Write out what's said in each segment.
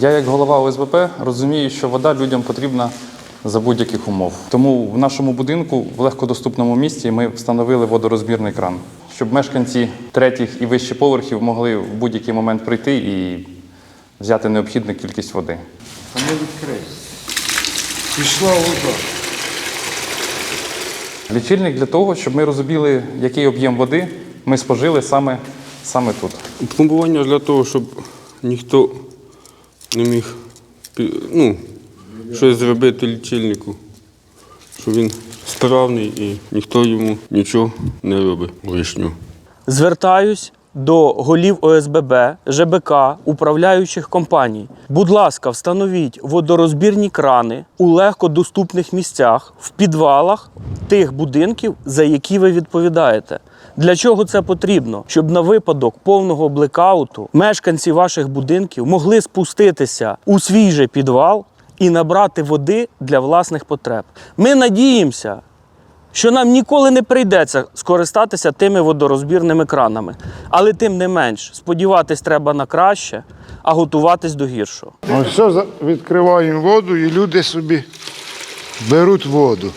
Я, як голова ОСБП, розумію, що вода людям потрібна за будь-яких умов. Тому в нашому будинку в легкодоступному місці ми встановили водорозбірний кран, щоб мешканці третіх і вище поверхів могли в будь-який момент прийти і взяти необхідну кількість води. А не відкрий. Пішла вода. Лічильник для того, щоб ми розуміли, який об'єм води ми спожили саме, саме тут. Пломбування для того, щоб ніхто не міг ну, щось зробити лічильнику, щоб він справний і ніхто йому нічого не робить лишнього. Звертаюсь до голів ОСББ, ЖБК, управляючих компаній. Будь ласка, встановіть водорозбірні крани у легкодоступних місцях, в підвалах тих будинків, за які ви відповідаєте. Для чого це потрібно? Щоб на випадок повного блекауту мешканці ваших будинків могли спуститися у свій же підвал і набрати води для власних потреб. Ми надіємося, що нам ніколи не прийдеться скористатися тими водорозбірними кранами. Але тим не менш, сподіватись треба на краще, а готуватись до гіршого. Ось все, відкриваємо воду і люди собі беруть воду.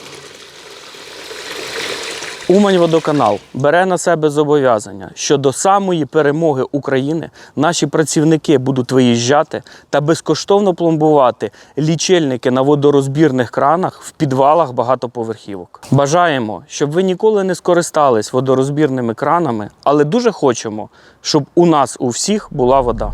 Умань-водоканал бере на себе зобов'язання, що до самої перемоги України наші працівники будуть виїжджати та безкоштовно пломбувати лічильники на водорозбірних кранах в підвалах багатоповерхівок. Бажаємо, щоб ви ніколи не скористались водорозбірними кранами, але дуже хочемо, щоб у нас у всіх була вода.